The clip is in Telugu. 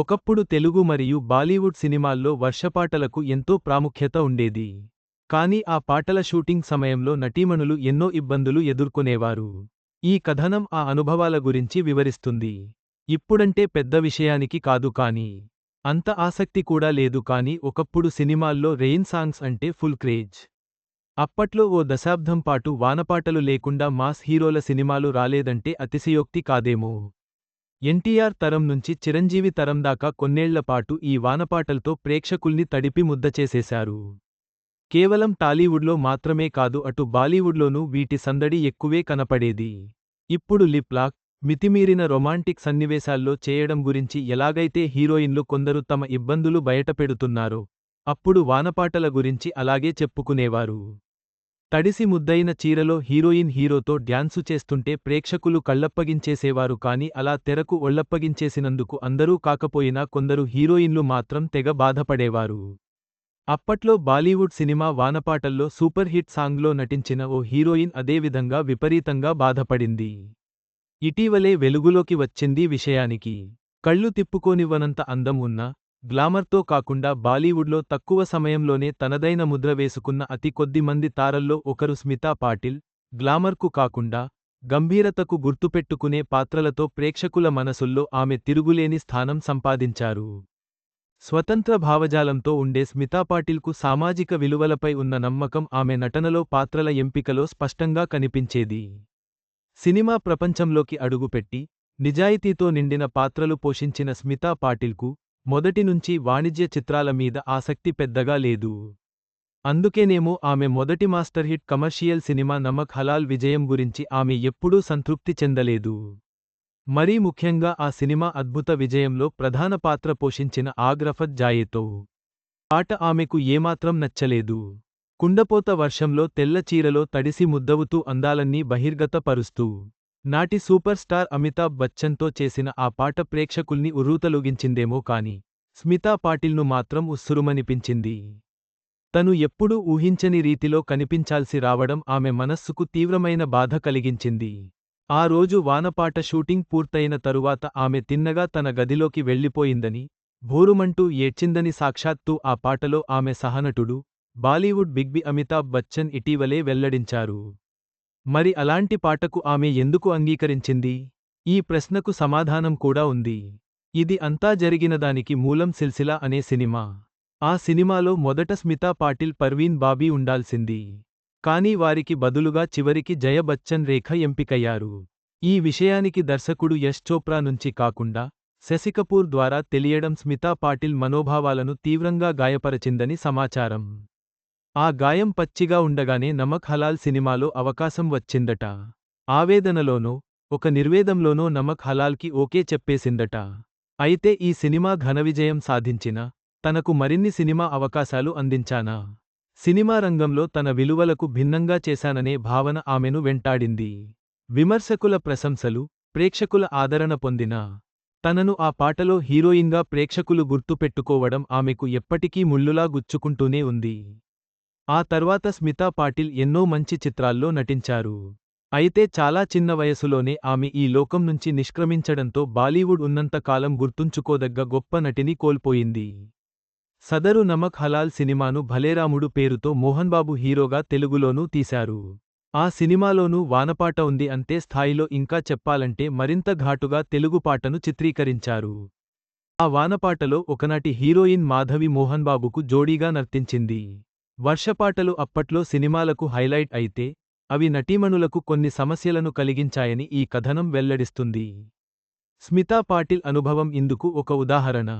ఒకప్పుడు తెలుగు మరియు బాలీవుడ్ సినిమాల్లో వర్షపాటలకు ఎంతో ప్రాముఖ్యత ఉండేది. కానీ ఆ పాటల షూటింగ్ సమయంలో నటీమణులు ఎన్నో ఇబ్బందులు ఎదుర్కొనేవారు. ఈ కథనం ఆ అనుభవాల గురించి వివరిస్తుంది. ఇప్పుడంటే పెద్ద విషయానికి కాదు కానీ అంత ఆసక్తి కూడా లేదు కానీ ఒకప్పుడు సినిమాల్లో రెయిన్ సాంగ్స్ అంటే ఫుల్ క్రేజ్. అప్పట్లో ఓ దశాబ్దం పాటు వానపాటలు లేకుండా మాస్ హీరోల సినిమాలు రాలేదంటే అతిశయోక్తి కాదేమో. ఎన్టీఆర్ తరం నుంచి చిరంజీవి తరం దాకా కొన్నేళ్ళపాటు ఈ వానపాటలతో ప్రేక్షకుల్ని తడిపి ముద్ద చేసేశారు. కేవలం టాలీవుడ్లో మాత్రమే కాదు అటు బాలీవుడ్లోనూ వీటి సందడి ఎక్కువే కనపడేది. ఇప్పుడు లిప్లాక్ మితిమీరిన రొమాంటిక్ సన్నివేశాల్లో చేయడం గురించి ఎలాగైతే హీరోయిన్లు కొందరు తమ ఇబ్బందులు బయటపెడుతున్నారో అప్పుడు వానపాటల గురించి అలాగే చెప్పుకునేవారు. తడిసి ముద్దయిన చీరలో హీరోయిన్ హీరోతో డ్యాన్సు చేస్తుంటే ప్రేక్షకులు కళ్ళప్పగించేసేవారు కాని అలా తెరకు ఒళ్ళప్పగించేసినందుకు అందరూ కాకపోయినా కొందరు హీరోయిన్లు మాత్రం తెగ బాధపడేవారు. అప్పట్లో బాలీవుడ్ సినిమా వానపాటల్లో సూపర్ హిట్ సాంగ్లో నటించిన ఓ హీరోయిన్ అదేవిధంగా విపరీతంగా బాధపడింది. ఇటీవలే వెలుగులోకి వచ్చింది విషయానికి. కళ్ళు తిప్పుకోనివ్వనంత అందం ఉన్న గ్లామర్తో కాకుండా బాలీవుడ్లో తక్కువ సమయంలోనే తనదైన ముద్ర వేసుకున్న అతి కొద్ది మంది తారల్లో ఒకరు స్మితా పాటిల్ గ్లామర్కు కాకుండా గంభీరతకు గుర్తుపెట్టుకునే పాత్రలతో ప్రేక్షకుల మనసుల్లో ఆమె తిరుగులేని స్థానం సంపాదించారు. స్వతంత్ర భావజాలంతో ఉండే స్మితాపాటిల్కు సామాజిక విలువలపై ఉన్న నమ్మకం ఆమె నటనలో పాత్రల ఎంపికలో స్పష్టంగా కనిపించేది. సినిమా ప్రపంచంలోకి అడుగుపెట్టి నిజాయితీతో నిండిన పాత్రలు పోషించిన స్మితా పాటిల్కు మొదటి నుంచి వాణిజ్య చిత్రాల మీద ఆసక్తి పెద్దగా లేదు. అందుకేనేమో ఆమె మొదటి master hit commercial cinema Namak హలాల్ విజయం గురించి ఆమె ఎప్పుడూ సంతృప్తి చెందలేదు. మరీ ముఖ్యంగా ఆ సినిమా అద్భుత విజయంలో ప్రధాన పాత్ర పోషించిన ఆగ్రఫత్ జాయేతో. పాట ఆమెకు ఏమాత్రం నచ్చలేదు. కుండపోత వర్షంలో తెల్ల చీరలో తడిసి ముద్దవుతూ అందాలన్నీ బహిర్గతపరుస్తూ. నాటి సూపర్ స్టార్ అమితాబ్ బచ్చన్తో చేసిన ఆ పాట ప్రేక్షకుల్ని ఉర్రూతలూగించిందేమో కాని స్మితా పాటిల్ను మాత్రం ఉస్సురుమనిపించింది. తను ఎప్పుడూ ఊహించని రీతిలో కనిపించాల్సి రావడం ఆమె మనస్సుకు తీవ్రమైన బాధ కలిగించింది. ఆ రోజు వానపాట షూటింగ్ పూర్తయిన తరువాత ఆమె తిన్నగా తన గదిలోకి వెళ్ళిపోయిందని భోరుమంటూ ఏడ్చిందని సాక్షాత్తూ ఆ పాటలో ఆమె సహనటుడు బాలీవుడ్ బిగ్బి అమితాబ్ బచ్చన్ ఇటీవలే వెల్లడించారు. మరి అలాంటి పాటకు ఆమె ఎందుకు అంగీకరించింది? ఈ ప్రశ్నకు సమాధానం కూడా ఉంది. ఇది అంతా జరిగినదానికి మూలం సిల్సిలా అనే సినిమా. ఆ సినిమాలో మొదట స్మితా పాటిల్ పర్వీన్ బాబీ ఉండాల్సింది. కానీ వారికి బదులుగా చివరికి జయబచ్చన్ రేఖ ఎంపికయ్యారు. ఈ విషయానికి దర్శకుడు యశ్ చోప్రా నుంచి కాకుండా శశికపూర్ ద్వారా తెలియడం స్మితా పాటిల్ మనోభావాలను తీవ్రంగా గాయపరచిందని సమాచారం. ఆ గాయం పచ్చిగా ఉండగానే నమక్ హలాల్ సినిమాలో అవకాశం వచ్చిందట. ఆవేదనలోనో ఒక నిర్వేదంలోనో నమక్ హలాల్కి ఓకే చెప్పేసిందట. అయితే ఈ సినిమా ఘనవిజయం సాధించిన తనకు మరిన్ని సినిమా అవకాశాలు అందించానా? సినిమా రంగంలో తన విలువలకు భిన్నంగా చేశాననే భావన ఆమెను వెంటాడింది. విమర్శకుల ప్రశంసలు ప్రేక్షకుల ఆదరణ పొందిన తనను ఆ పాటలో హీరోయిన్గా ప్రేక్షకులు గుర్తుపెట్టుకోవడం ఆమెకు ఎప్పటికీ ముళ్ళులా గుచ్చుకుంటూనే ఉంది. ఆ తర్వాత స్మితా పాటిల్ ఎన్నో మంచి చిత్రాల్లో నటించారు. అయితే చాలా చిన్న వయసులోనే ఆమె ఈ లోకం నుంచి నిష్క్రమించడంతో బాలీవుడ్ ఉన్నంతకాలం గుర్తుంచుకోదగ్గ గొప్ప నటిని కోల్పోయింది. సదరు నమక్ హలాల్ సినిమాను భలేరాముడు పేరుతో మోహన్బాబు హీరోగా తెలుగులోనూ తీశారు. ఆ సినిమాలోనూ వానపాట ఉంది అంతే స్థాయిలో ఇంకా చెప్పాలంటే మరింత ఘాటుగా తెలుగు పాటను చిత్రీకరించారు. ఆ వానపాటలో ఒకనాటి హీరోయిన్ మాధవి మోహన్బాబుకు జోడీగా నర్తించింది. వర్షపాటలు అప్పట్లో సినిమాలకు హైలైట్ అయితే అవి నటీమణులకు కొన్ని సమస్యలను కలిగించాయని ఈ కథనం వెల్లడిస్తుంది. స్మితా పాటిల్ అనుభవం ఇందుకు ఒక ఉదాహరణ.